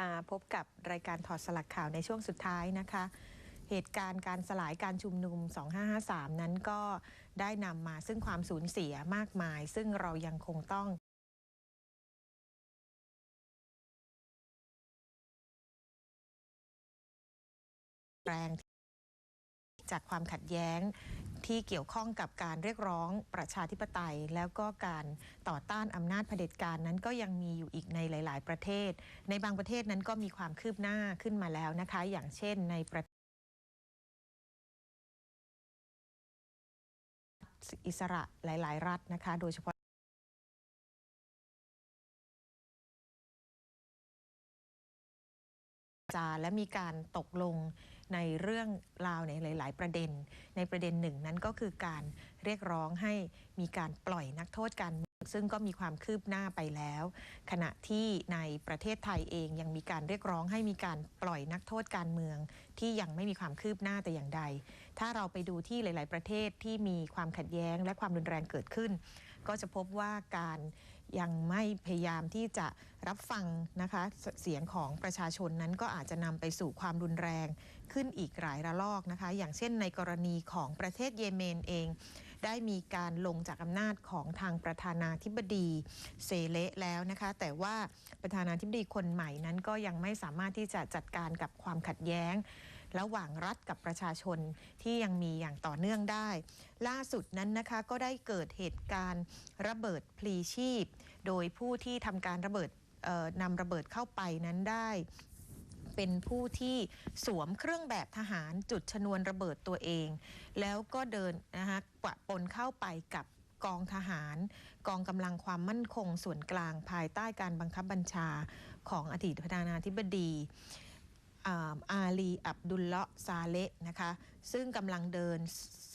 มาพบกับรายการถอดสลักข่าวในช่วงสุดท้ายนะคะ เหตุการณ์การสลายการชุมนุม 2553 นั้นก็ได้นำมาซึ่งความสูญเสียมากมาย ซึ่งเรายังคงต้องแรงจากความขัดแย้ง ที่เกี่ยวข้องกับการเรียกร้องประชาธิปไตย แล้วก็การต่อต้านอำนาจเผด็จการนั้นก็ยังมีอยู่อีกในหลาย ๆ ประเทศ ในบางประเทศนั้นก็มีความคืบหน้าขึ้นมาแล้วนะคะ อย่างเช่นในประอิสระหลาย ๆ รัฐนะคะ โดยเฉพาะจาและมีการตกลง ในเรื่องราวในหลาย ๆ ประเด็น ในประเด็นหนึ่งนั้นก็คือการเรียกร้องให้มีการปล่อยนักโทษการเมืองซึ่งก็มีความคืบหน้าไปแล้ว ขณะที่ในประเทศไทยเองยังมีการเรียกร้องให้มีการปล่อยนักโทษการเมือง ที่ยังไม่มีความคืบหน้าแต่อย่างใด ถ้าเราไปดูที่หลาย ๆ ประเทศที่มีความขัดแย้งและความรุนแรงเกิดขึ้น ก็จะพบว่าการ ยังไม่พยายามที่จะรับฟังนะคะเสียงของประชาชนนั้นก็อาจจะนำไปสู่ความรุนแรงขึ้นอีกหลายระลอกนะคะ อย่างเช่นในกรณีของประเทศเยเมนเอง ได้มีการลงจากอำนาจของทางประธานาธิบดีเซเลแล้วนะคะ แต่ว่าประธานาธิบดีคนใหม่นั้นก็ยังไม่สามารถที่จะจัดการกับความขัดแย้ง ระหว่างรัฐกับประชาชนที่ยังมีอย่างต่อเนื่องได้ ล่าสุดนั้นนะคะก็ได้เกิดเหตุการณ์ระเบิดพลีชีพ โดยผู้ที่ทำการระเบิดนำระเบิดเข้าไปนั้นได้เป็นผู้ที่สวมเครื่องแบบทหารจุดชนวนระเบิดตัวเอง แล้วก็เดินนะคะปะปนเข้าไปกับกองทหาร กองกำลังความมั่นคงส่วนกลางภายใต้การบังคับบัญชาของอดีตประธานาธิบดี อาลีอับดุลเลาะซาเลห์นะคะ ซึ่งกำลังเดิน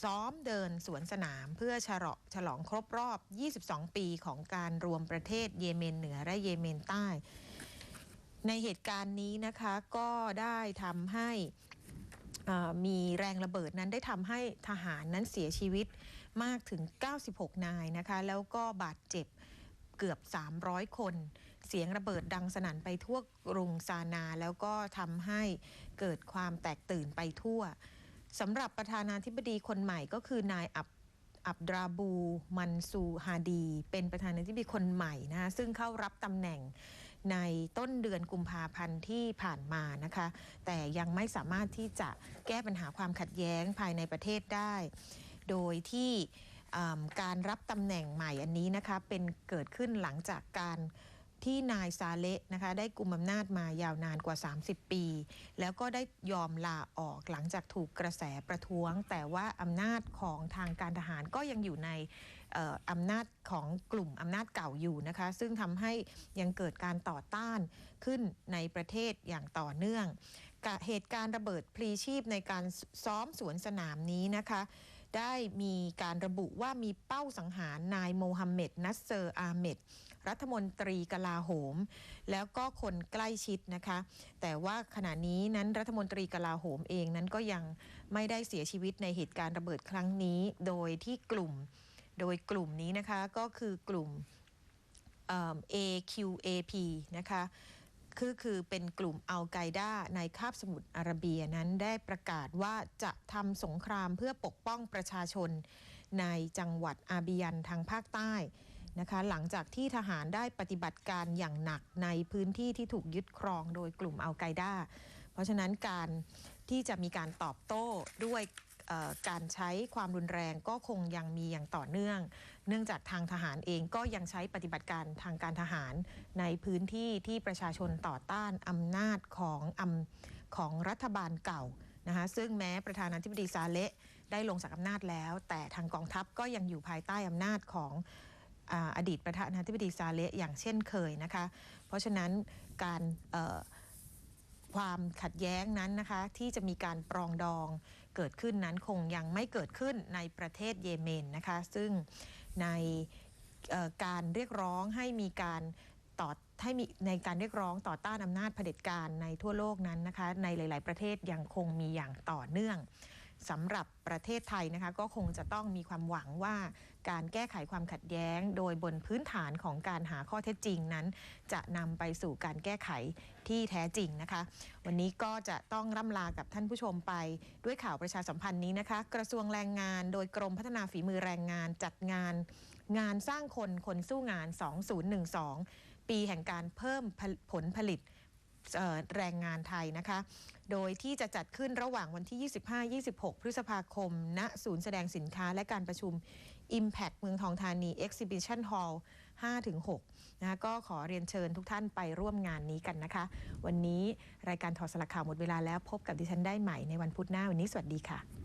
ซ้อมเดินสวนสนามเพื่อฉลองฉลองครบรอบ 22 ปีของการรวมประเทศเยเมนเหนือและเยเมนใต้ ในเหตุการณ์นี้นะคะก็ได้ทำให้มีแรงระเบิดนั้นได้ทำให้ทหารนั้นเสียชีวิตมากถึง 96 นายนะคะ แล้วก็บาดเจ็บเกือบ 300 คน เสียงระเบิดดังสนั่นไปทั่วกรุงซานา แล้วก็ทำให้เกิดความแตกตื่นไปทั่วสำหรับประธานาธิบดีคนใหม่ก็คือนายอับอับดราบู มันซูฮาดี เป็นประธานาธิบดีคนใหม่นะคะซึ่งเข้ารับตำแหน่งในต้นเดือนกุมภาพันธ์ที่ผ่านมานะคะ แต่ยังไม่สามารถที่จะแก้ปัญหาความขัดแย้งภายในประเทศได้ โดยที่การรับตำแหน่งใหม่อันนี้นะคะเป็นเกิดขึ้นหลังจากการ ที่นายซาเลห์นะคะได้กุมอำนาจมายาวนานกว่า 30 ปี แล้วก็ได้ยอมลาออกหลังจากถูกกระแสประท้วง แต่ว่าอำนาจของทางการทหารก็ยังอยู่ในอำนาจของกลุ่มอำนาจเก่าอยู่นะคะ ซึ่งทำให้ยังเกิดการต่อต้านขึ้นในประเทศอย่างต่อเนื่องกะเหตุการณ์ระเบิดพลีชีพในการซ้อมสวนสนามนี้นะคะ ได้มีการระบุว่ามีเป้าสังหารนายโมฮัมเหม็ดนัสเซอร์อาเมด รัฐมนตรีกลาโหม แล้วก็คนใกล้ชิดนะคะ แต่ว่าขณะนี้นั้นรัฐมนตรีกลาโหมเองนั้นก็ยังไม่ได้เสียชีวิตในเหตุการณ์ระเบิดครั้งนี้ โดยที่กลุ่ม โดยกลุ่มนี้นะคะก็คือกลุ่ม AQAP นะคะคือคือเป็นกลุ่มอัลไกด้าในคาบสมุทรอาระเบียนั้นได้ประกาศว่าจะทำสงครามเพื่อปกป้องประชาชนในจังหวัดอาบิยันทางภาคใต้ นะคะ หลังจากที่ทหารได้ปฏิบัติการอย่างหนักในพื้นที่ที่ถูกยึดครองโดยกลุ่มอัลไกด้าเพราะฉะนั้นการที่จะมีการตอบโต้ด้วยการใช้ความรุนแรงก็คงยังมีอย่างต่อเนื่อง เนื่องจากทางทหารเองก็ยังใช้ปฏิบัติการทางการทหารในพื้นที่ที่ประชาชนต่อต้านอำนาจของอของรัฐบาลเก่านะคะซึ่งแม้ประธานาธิบดีซาเลห์ได้ลงจากอำนาจแล้ว แต่ทางกองทัพก็ยังอยู่ภายใต้อำนาจของ อดีตประธานาธิบดีซาเลห์อย่างเช่นเคยนะคะ เพราะฉะนั้นการความขัดแย้งนั้นนะคะที่จะมีการปรองดองเกิดขึ้นนั้นคงยังไม่เกิดขึ้นในประเทศเยเมนนะคะ ซึ่งในการเรียกร้องให้มีการต่อให้มีในการเรียกร้องต่อต้านอำนาจเผด็จการในทั่วโลกนั้นนะคะในหลาย ๆ ประเทศยังคงมีอย่างต่อเนื่อง สำหรับประเทศไทยนะคะก็คงจะต้องมีความหวังว่าการแก้ไขความขัดแย้ง โดยบนพื้นฐานของการหาข้อเท็จจริงนั้น จะนำไปสู่การแก้ไขที่แท้จริงนะคะ วันนี้ก็จะต้องร่ำลากับท่านผู้ชมไปด้วยข่าวประชาสัมพันธ์นี้นะคะ กระทรวงแรงงานโดยกรมพัฒนาฝีมือแรงงานจัดงาน งานสร้างคนคนสู้งาน 2012 ปีแห่งการเพิ่มผลผลผลิต แรงงานไทยนะคะ โดยที่จะจัดขึ้นระหว่างวันที่ 25-26 พฤษภาคม ณ ศูนย์แสดงสินค้าและการประชุม Impact เมืองทองธานี Exhibition Hall 5-6 นะคะก็ขอเรียนเชิญทุกท่านไปร่วมงานนี้กันนะคะ วันนี้รายการถอดสลักข่าวหมดเวลาแล้วพบกับดิฉันได้ใหม่ในวันพุธหน้า วันนี้สวัสดีค่ะ